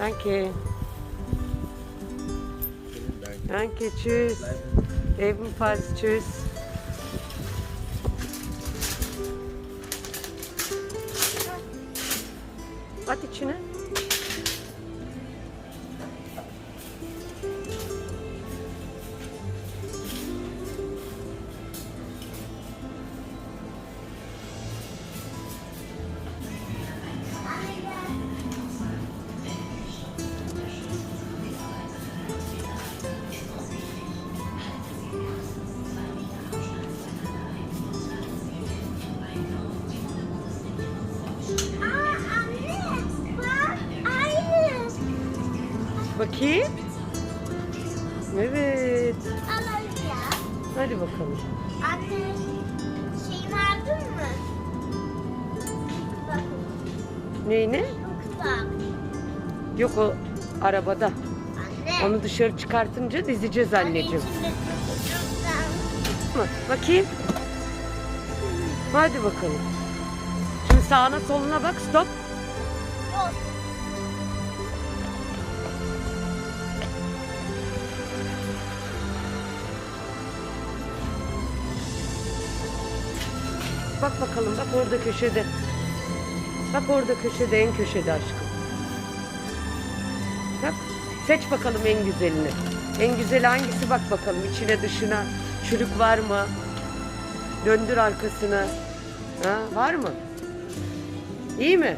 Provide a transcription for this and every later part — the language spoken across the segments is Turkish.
Danke. Danke, tschüss. Ebenfalls tschüss. At içine. Bakayım. Evet. Alacağım. Hadi bakalım. Anne şeyi verdin mi? Bak Neyini? kitap. Yok o arabada. Anne. Onu dışarı çıkartınca dizeceğiz anneciğim. Mı? Bakayım. Hadi bakalım. Şimdi sağına soluna bak stop. Yok. Bak bakalım bak orada köşede. Bak orada köşede en köşede aşkım. Bak seç bakalım en güzelini. En güzeli hangisi bak bakalım içine dışına çürük var mı? Döndür arkasını. Ha, var mı? İyi mi?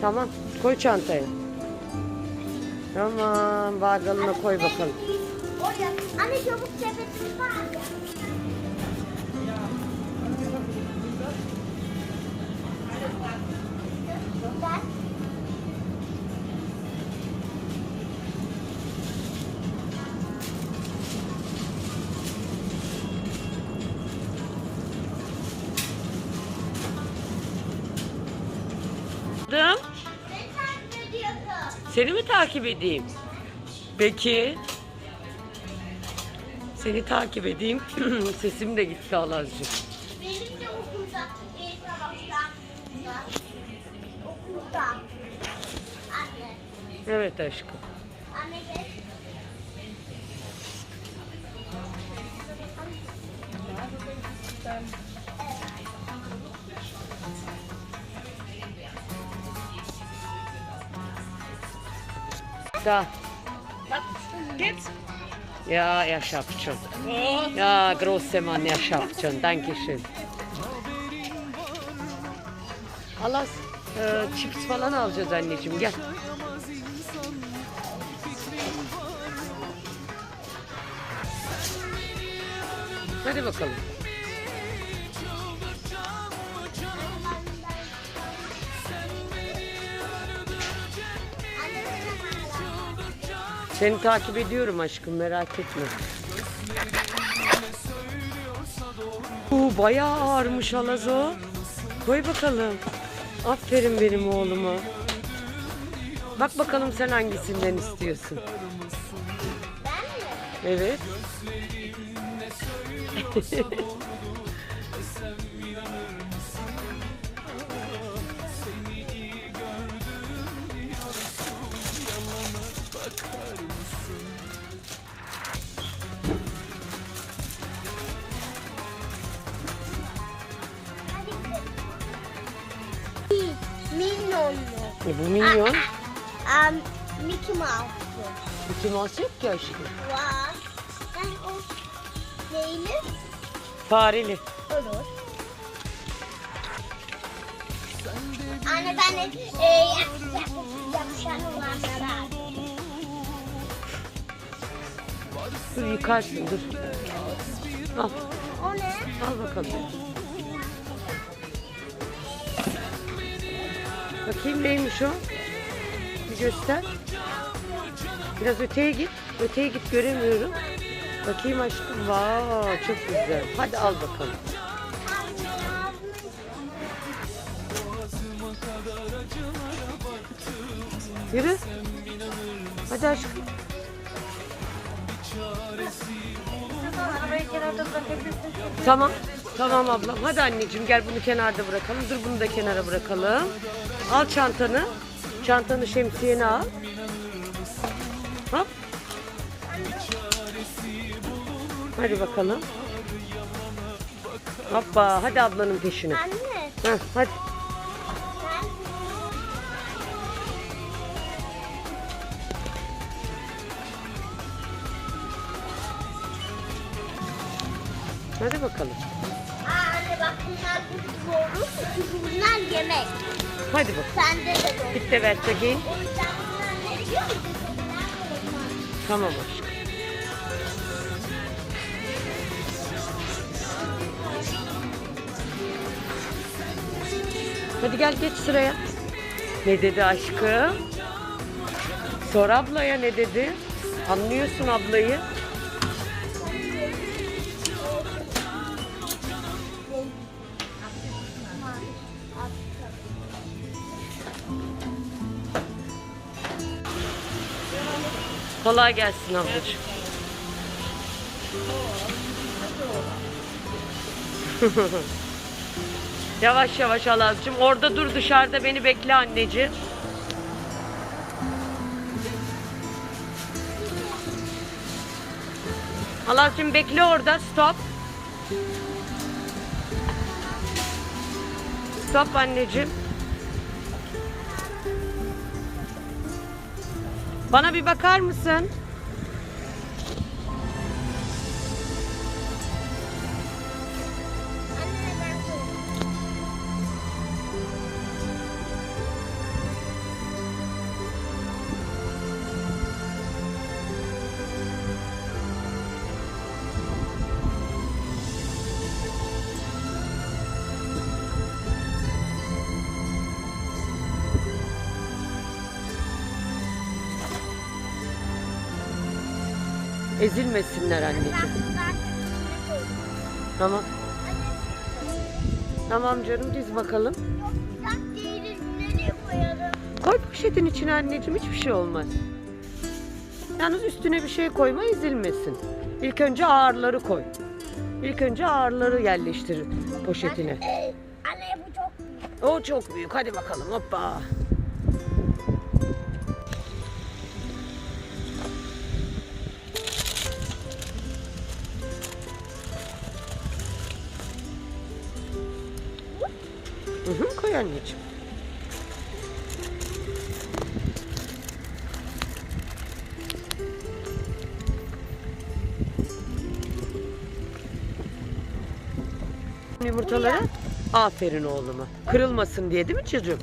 Tamam koy çantaya. Tamam bağgalına koy bakalım. Oraya. Anne çabuk sepetimiz var. Bak. Seni mi takip edeyim? Peki. Seni takip edeyim. Sesim de gitti Alazcığım. Benim de okulda var. Okulda. Anne. Evet aşkım. Anne gel. Da. Ja, er schafft schon. Ja, große Mann, er schafft schon. Dankeschön. Alas, e, chips falan alacağız anneciğim. Gel. Hadi bakalım. Seni takip ediyorum aşkım merak etme. Bu bayağı ağırmış Alazo. Koy bakalım. Aferin benim oğluma. Bak bakalım sen hangisinden istiyorsun. ben mi? Evet. E, bu minyon. Um, Mickey Mouse'lu. Mickey Mouse yok ki aşkım. Var. Ben o neyli? Fareli. Olur. Anne ben de e, yap, yap, yapışan olanlara. Dur yıkarsın dur. Al. O ne? Al bakalım. Bakayım neymiş o? Bir göster. Biraz öteye git. Öteye git göremiyorum. Bakayım aşkım. Vay çok güzel. Hadi al bakalım. Yürü. Hadi aşkım. Tamam. Tamam ablam. Hadi anneciğim gel bunu kenarda bırakalım. Dur bunu da kenara bırakalım. Al çantanı. Çantanı şemsiyeni al. Hop. Hadi bakalım. Hoppa hadi ablanın peşine. Anne. Heh, hadi. Hadi bakalım. Bunlar. Çünkü bunlar yemek. Hadi bak. Sende de doğru. Git de ver takayım. O yüzden bunlar ne. Tamam aşkım. Hadi gel geç sıraya. Ne dedi aşkım? Sor ablaya ne dedi? Anlıyorsun ablayı. Kolay gelsin ablacığım. yavaş yavaş Alazcığım. Orada dur dışarıda beni bekle anneciğim. Alazcığım bekle orada. Stop. Stop anneciğim. Bana bir bakar mısın? Ezilmesinler anneciğim. Tamam. Tamam canım diz bakalım. Koy poşetin içine anneciğim hiçbir şey olmaz. Yalnız üstüne bir şey koyma ezilmesin. İlk önce ağırları koy. İlk önce ağırları yerleştir poşetine. Anne bu çok büyük. O çok büyük. Hadi bakalım hoppa. Hı hı, koy anneciğim. Yumurtalara aferin oğluma. Kırılmasın diye değil mi çocuğum?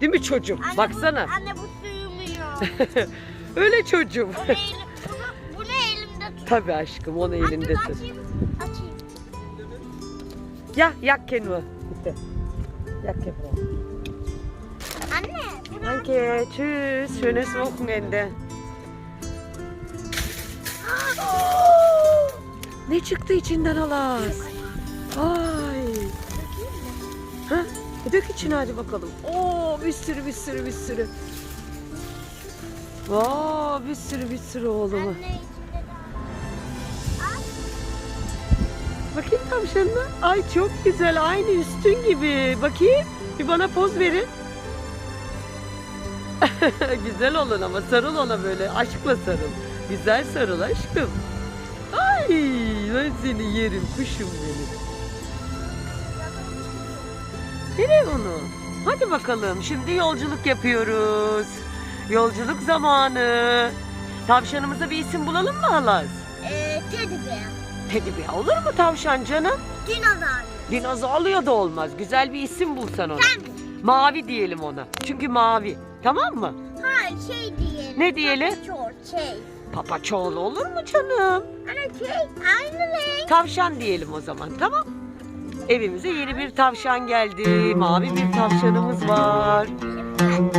Değil mi çocuğum? Anne, Baksana. Bu, anne bu sığmıyor. Öyle çocuğum. Bunu, elim, bunu, bunu elimde tut. Tabii aşkım onu elinde tut. açayım. Açayım. Ya yak kendini. Yak kendini. Anne Danke. Tschüss. Schönes Wochenende. Ne çıktı içinden Alas? Ay. Ha? E dök içine hadi bakalım. Oo bir sürü bir sürü bir sürü. Vaa bir sürü bir sürü oğluma. Anne Bakayım tavşanına. Ay çok güzel. Aynı üstün gibi. Bakayım. Bir bana poz verin. güzel olun ama sarıl ona böyle. Aşkla sarıl. Güzel sarıl aşkım. Ay ben seni yerim kuşum benim. Nereye onu? Hadi bakalım. Şimdi yolculuk yapıyoruz. Yolculuk zamanı. Tavşanımıza bir isim bulalım mı Halaz? Ee, teddy bear. Teddy bear olur mu tavşan canım? Dinozor. Dinozorluya da olmaz. Güzel bir isim bulsan ona. Sen Mavi diyelim ona. Çünkü mavi. Tamam mı? Hayır şey diyelim. Ne diyelim? Çok şey. Papaçoğlu olur mu canım? Anne şey aynı renk. Tavşan diyelim o zaman. Tamam. Evimize yeni bir tavşan geldi. Mavi bir tavşanımız var. Evet.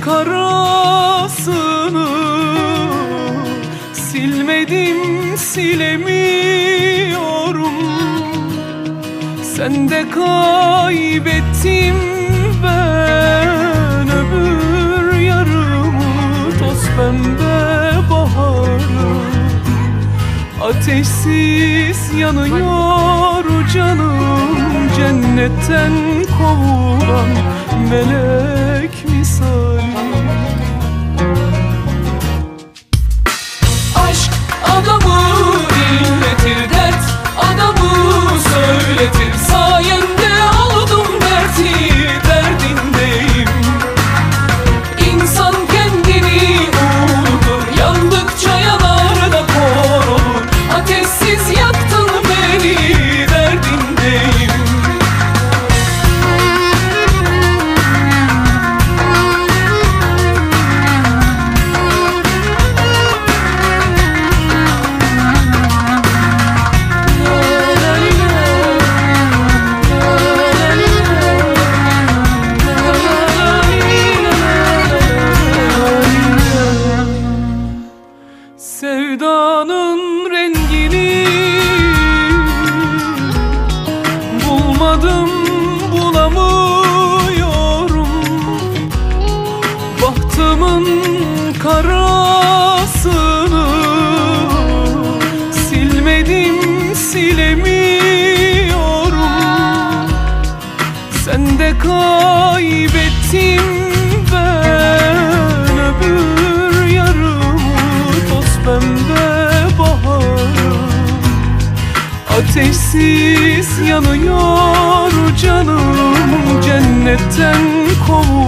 Karasını Silmedim silemiyorum. Sen de kaybettim ben öbür yarımı Toz pembe baharı. Ateşsiz yanıyor canım Cennetten kovulan melek misali Ateşsiz yanıyor canım Cennetten misal